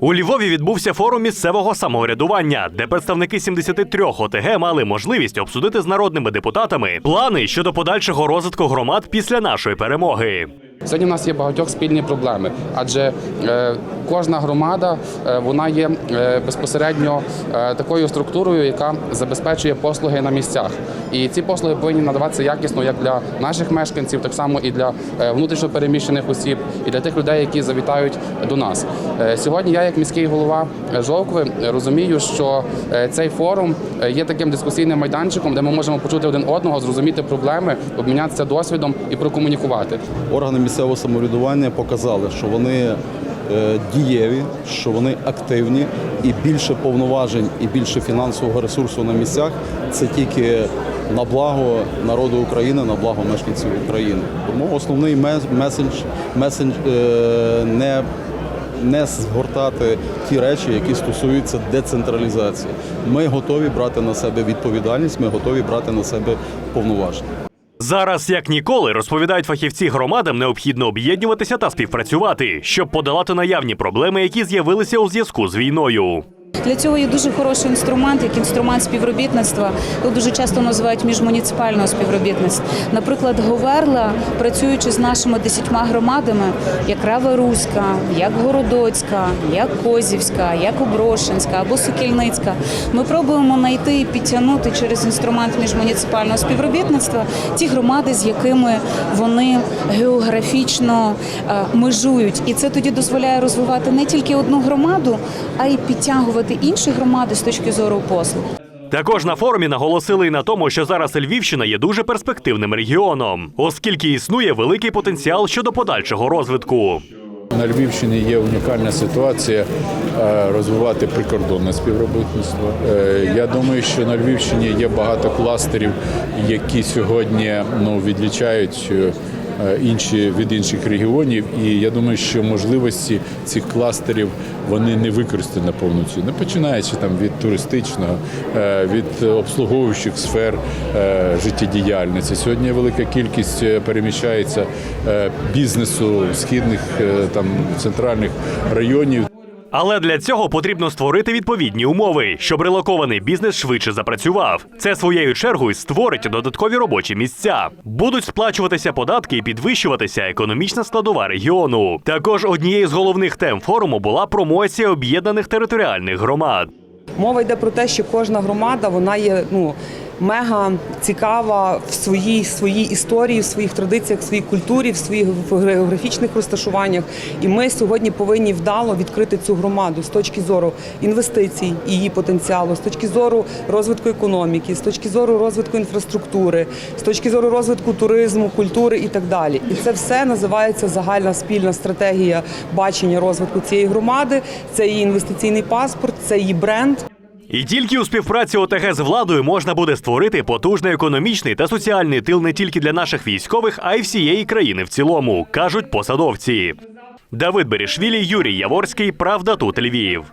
У Львові відбувся форум місцевого самоврядування, де представники 73 ОТГ мали можливість обсудити з народними депутатами плани щодо подальшого розвитку громад після нашої перемоги. Сьогодні в нас є багатьох спільні проблеми, адже е, кожна громада е, вона є е, безпосередньо такою структурою, яка забезпечує послуги на місцях. І ці послуги повинні надаватися якісно як для наших мешканців, так само і для е, внутрішньо переміщених осіб, і для тих людей, які завітають до нас. Сьогодні я, як міський голова Жовкви, розумію, що цей форум є таким дискусійним майданчиком, де ми можемо почути один одного, зрозуміти проблеми, обмінятися досвідом і прокомунікувати. Органи місцевого самоврядування показали, що вони е, дієві, що вони активні і більше повноважень і більше фінансового ресурсу на місцях це тільки на благо народу України, на благо мешканців України. Тому основний мес- месендж, месендж е, не не згортати ті речі, які стосуються децентралізації. Ми готові брати на себе відповідальність, ми готові брати на себе повноваження. Зараз, як ніколи, розповідають фахівці громадам, необхідно об'єднуватися та співпрацювати, щоб подолати наявні проблеми, які з'явилися у зв'язку з війною. Для цього є дуже хороший інструмент, як інструмент співробітництва. Його дуже часто називають міжмуніципального співробітництва. Наприклад, Говерла, працюючи з нашими десятьма громадами, як Рава Руська, як Городоцька, як Козівська, як Оброшинська або Сокільницька, ми пробуємо знайти і підтягнути через інструмент міжмуніципального співробітництва ті громади, з якими вони географічно е, межують, і це тоді дозволяє розвивати не тільки одну громаду, а й підтягувати інші громади з точки зору послуг. Також на форумі наголосили і на тому, що зараз Львівщина є дуже перспективним регіоном, оскільки існує великий потенціал щодо подальшого розвитку. На Львівщині є унікальна ситуація е, розвивати прикордонне співробітництво. Е, Я думаю, що на Львівщині є багато кластерів, які сьогодні ну, відлічають е, інші від інших регіонів. І я думаю, що можливості цих кластерів вони не використані не починаючи там від туристичного, е, від обслуговуючих сфер е, життєдіяльності. Сьогодні велика кількість е, переміщається е, бізнесу східних е, там центральних районів. Але для цього потрібно створити відповідні умови, щоб релокований бізнес швидше запрацював. Це своєю чергою створить додаткові робочі місця. Будуть сплачуватися податки і підвищуватися економічна складова регіону. Також однією з головних тем форуму була промоція об'єднаних територіальних громад. Мова йде про те, що кожна громада вона є ну мега цікава в своїй своїй історії, в своїх традиціях, в своїй культурі, в своїх географічних розташуваннях. І ми сьогодні повинні вдало відкрити цю громаду з точки зору інвестицій і її потенціалу, з точки зору розвитку економіки, з точки зору розвитку інфраструктури, з точки зору розвитку туризму, культури і так далі. І це все називається загальна спільна стратегія бачення розвитку цієї громади. Це її інвестиційний паспорт, це її бренд. І тільки у співпраці ОТГ з владою можна буде створити потужний економічний та соціальний тил не тільки для наших військових, а й всієї країни в цілому, кажуть посадовці. Давид Берішвілі, Юрій Яворський. Правда тут Львів.